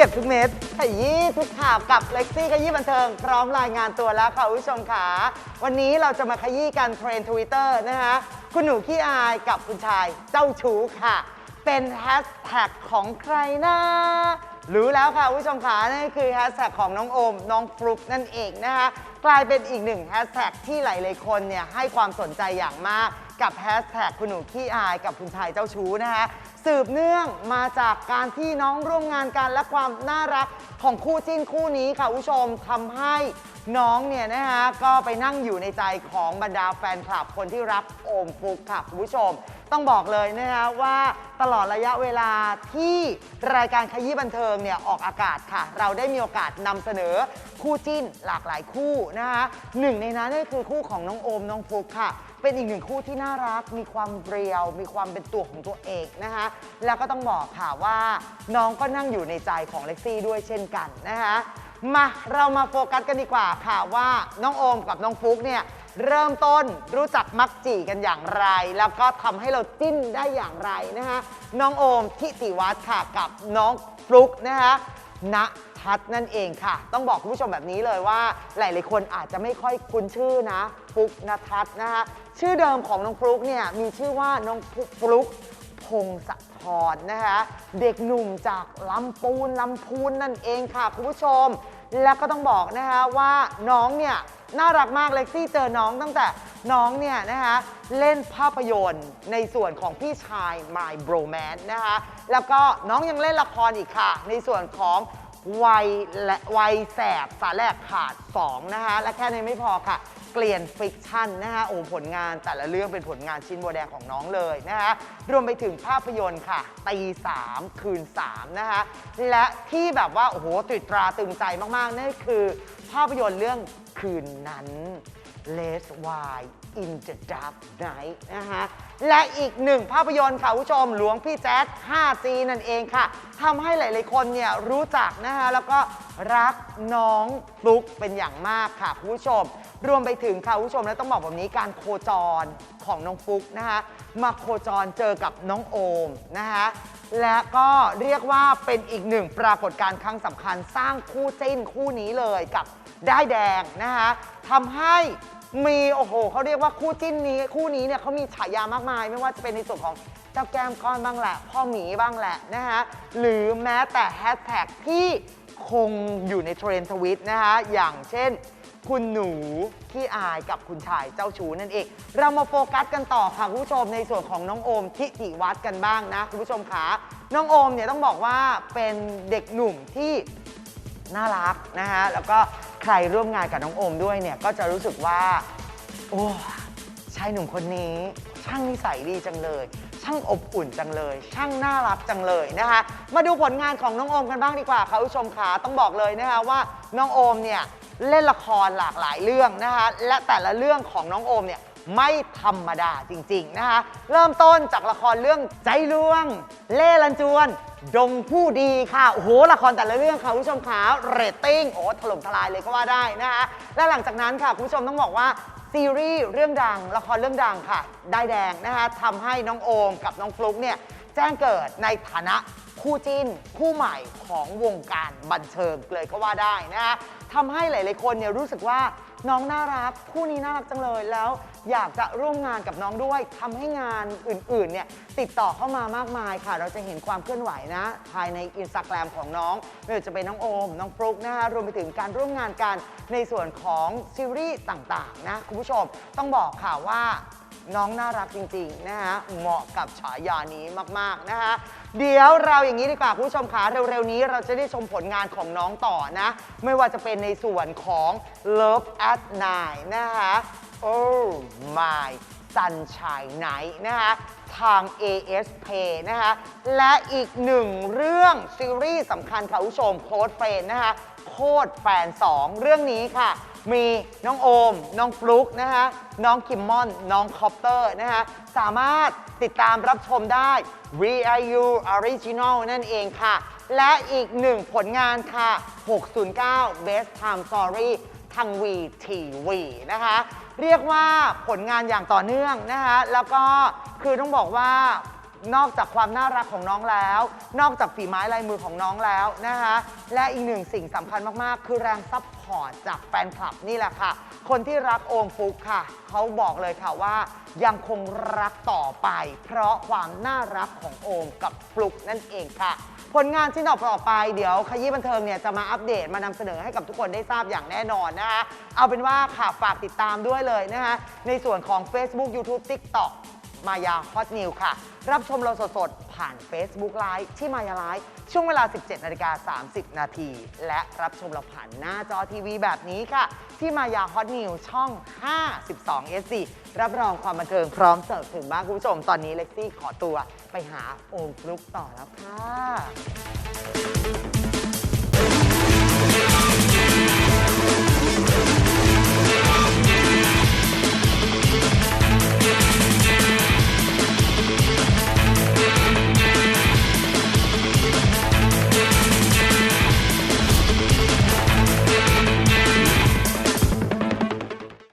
ก็บทุกเม็ดขยี้ทุกข่าวกับเล็กซี่ขยี้บันเทิง พร้อมรายงานตัวแล้วค่ะคุณผู้ชมค่ะวันนี้เราจะมาขยี้กันเทรนทวิตเตอร์นะคะคุณหนูขี้อายกับคุณชายเจ้าชู้ค่ะ เป็นแฮชแท็กของใครนะรู้แล้วค่ะคุณผู้ชมค่ะนั่นคือแฮชแท็กของน้องโอม น้องฟลุกนั่นเองนะคะกลายเป็นอีกหนึ่งแฮชแท็กที่หลายๆคนเนี่ยให้ความสนใจอย่างมาก กับแฮชแท็กคุณหนูขี้อายกับคุณชายเจ้าชู้นะคะสืบเนื่องมาจากการที่น้องร่วมงานกันและความน่ารักของคู่จิ้นคู่นี้ค่ะคุณผู้ชมทำให้น้องเนี่ยนะคะก็ไปนั่งอยู่ในใจของบรรดาแฟนคลับคนที่รักโอมฟุกค่ะคุณผู้ชม ต้องบอกเลยนะคะว่าตลอดระยะเวลาที่รายการขยี้บันเทิงเนี่ยออกอากาศค่ะ เราได้มีโอกาสนำเสนอคู่จิ้นหลากหลายคู่นะคะหนึ่งในนั้นก็คือคู่ของน้องโอมน้องฟุกค่ะ เป็นอีกหนึ่งคู่ที่น่ารัก มีความเรียว มีความเป็นตัวของตัวเองนะคะแล้วก็ต้องบอกค่ะว่าน้องก็นั่งอยู่ในใจของเล็กซี่ด้วยเช่นกันนะคะ มาเรามาโฟกัสกันดีกว่าค่ะว่าน้องโอมกับน้องฟุกเนี่ยเริ่มต้นรู้จักมักจีกันอย่างไร แล้วก็ทำให้เราจิ้นได้อย่างไรนะคะน้องโอมทิติวัฒน์ค่ะกับน้องฟลุกนะคะณทัศน์นั่นเองค่ะ ต้องบอกคุณผู้ชมแบบนี้เลยว่า หลาย ๆ คนอาจจะไม่ค่อยคุ้นชื่อนะฟลุกณทัศน์นะคะชื่อเดิมของน้องฟลุกเนี่ยมีชื่อว่าน้องฟลุก พงศธรนะคะ เด็กหนุ่มจากลำปูนลำพูนนั่นเองค่ะคุณผู้ชม แล้วก็ต้องบอกนะคะว่าน้องเนี่ยน่ารักมากเล็กซี่เจอน้องตั้งแต่น้องเนี่ยนะคะเล่นภาพยนตร์ในส่วนของพี่ชาย My Bromance นะคะแล้วก็น้องยังเล่นละครอีกค่ะ ในส่วนของวัยและวัยแสบสาแหลกขาด 2 นะคะและแค่นี้ไม่พอค่ะ เกลียนฟิกชั่นนะคะโอ้ผลงานแต่ละเรื่องเป็นผลงานชิ้นโบวแดงของน้องเลยนะคะรวมไปถึงภาพยนตร์ค่ะตีสามคืนสามนะคะและที่แบบว่าโอ้โหตริตราตรึงใจมากๆนั่นคือ ภาพยนตร์เรื่องคืนนั้น Let's Why in the Dark Night นะคะและอีกหนึ่งภาพยนตร์ค่ะคุณผู้ชมหลวงพี่แจ๊ด 5G นั่นเองค่ะทำให้หลาย ๆ คนเนี่ยรู้จักนะคะแล้วก็รักน้องฟลุกเป็นอย่างมากค่ะคุณผู้ชม รวมไปถึงค่ะคุณผู้ชมแล้วต้องบอกแบบนี้การโคจรของน้องฟลุกนะคะมาโคจรเจอกับน้องโอมนะคะและก็เรียกว่าเป็นอีกหนึ่งปรากฏการณ์ครั้งสำคัญสร้างคู่จิ้นคู่นี้เลยกับได้ายแดงนะคะทำให้ มีโอ้โหเขาเรียกว่าคู่จิ้นนี้คู่นี้เนี่ยเขามีฉายามากมาย ไม่ว่าจะเป็นในส่วนของเจ้าแก้มก้อนบ้างแหละ พ่อหมีบ้างแหละนะคะหรือแม้แต่แฮชแท็กที่คงอยู่ในเทรนด์ทวิตนะคะอย่างเช่น คุณหนูขี้อายกับคุณชายเจ้าชู้นั่นเอง เรามาโฟกัสกันต่อค่ะคุณผู้ชมในส่วนของน้องโอมทิติวัฒน์กันบ้างนะคุณผู้ชมคะน้องโอมเนี่ยต้องบอกว่าเป็นเด็กหนุ่มที่น่ารักนะคะแล้วก็ ใครร่วมงานกับน้องโอมด้วยเนี่ยก็จะรู้สึกว่า โอ้ชายหนุ่มคนนี้ ช่างนิสัยดีจังเลย ช่างอบอุ่นจังเลย ช่างน่ารักจังเลยนะคะ มาดูผลงานของน้องโอมกันบ้างดีกว่าค่ะผู้ชมขาต้องบอกเลยนะคะว่าน้องโอมเนี่ยเล่นละครหลากหลายเรื่องนะคะและแต่ละเรื่องของน้องโอมเนี่ย ไม่ธรรมดาจริง ๆ นะคะ เริ่มต้นจากละครเรื่องใจลวง เล่ลันจวน ดงผู้ดีค่ะ โอ้โห ละครแต่ละเรื่องค่ะคุณผู้ชมขาเรตติ้ง โอ้ถล่มทลายเลยก็ว่าได้นะคะ และหลังจากนั้นค่ะคุณผู้ชมต้องบอกว่าซีรีส์เรื่องดัง ละครเรื่องดังค่ะ ได้แดงนะคะทำให้น้องโอมกับน้องฟลุ๊กเนี่ยแจ้งเกิดในฐานะคู่จิ้นคู่ใหม่ของวงการบันเทิงเลยก็ว่าได้นะคะทำให้หลาย ๆ คนเนี่ยรู้สึกว่า น้องน่ารักคู่นี้น่ารักจังเลยแล้วอยากจะร่วมงานกับน้องด้วยทำให้งานอื่นๆเนี่ยติดต่อเข้ามามากมายค่ะ เราจะเห็นความเคลื่อนไหวนะ ภายในอินสตาแกรมของน้องไม่ว่าจะเป็นน้องโอม น้องฟลุ๊กนะคะรวมไปถึงการร่วมงานกันในส่วนของซีรีส์ต่างๆนะคุณผู้ชมต้องบอกค่ะว่า น้องน่ารักจริง ๆ นะฮะ เหมาะกับฉายานี้มาก ๆ นะคะ เดี๋ยวเราอย่างนี้ดีกว่าคุณผู้ชมขาเร็วๆ นี้เราจะได้ชมผลงานของน้องต่อนะ ไม่ว่าจะเป็นในส่วนของ Love at Night นะคะ Oh my Sunshine Night นะคะ ทาง ASP นะคะและอีกหนึ่งเรื่องซีรีส์สำคัญค่ะคุณผู้ชมโค้ดเฟนนะคะโคตรแฟน 2 เรื่องนี้ค่ะ มีน้องโอม น้องฟลุกนะคะน้องคิมมอน น้องคอปเตอร์นะคะสามารถติดตามรับชมได้ VIU Original นั่นเองค่ะ และอีกหนึ่งผลงานค่ะ 609 Best Time Story ทาง VTV นะคะ เรียกว่าผลงานอย่างต่อเนื่องนะคะแล้วก็คือต้องบอกว่านอกจากความน่ารักของน้องแล้ว นอกจากฝีไม้ลายมือของน้องแล้วนะคะและอีกหนึ่งสิ่งสำคัญมาก ๆ คือแรงซัพพอร์ตจากแฟนคลับนี่แหละค่ะ คนที่รักโอมฟุกค่ะ เขาบอกเลยค่ะว่า ยังคงรักต่อไป เพราะความน่ารักของโอมกับฟลุกนั่นเองค่ะ ผลงานชิ้นต่อไปเดี๋ยวขยี้บันเทิงเนี่ยจะมาอัปเดตมานำเสนอให้กับทุกคนได้ทราบอย่างแน่นอนนะคะเอาเป็นว่าค่ะฝากติดตามด้วยเลยนะคะในส่วนของ Facebook YouTube TikTok มายาฮอตนิวค่ะ รับชมเราสดๆ ผ่าน Facebook Live ที่มายาไลฟ์ช่วงเวลา 17นาฬิกา30 นาที และรับชมเราผ่านหน้าจอทีวีแบบนี้ค่ะ ที่มายาฮอตนิวช่อง 52 SD รับรองความบันเทิงพร้อมเสิร์ฟถึงบ้านคุณผู้ชม ตอนนี้เล็กซี่ขอตัวไปหาโอมฟลุกต่อแล้วค่ะ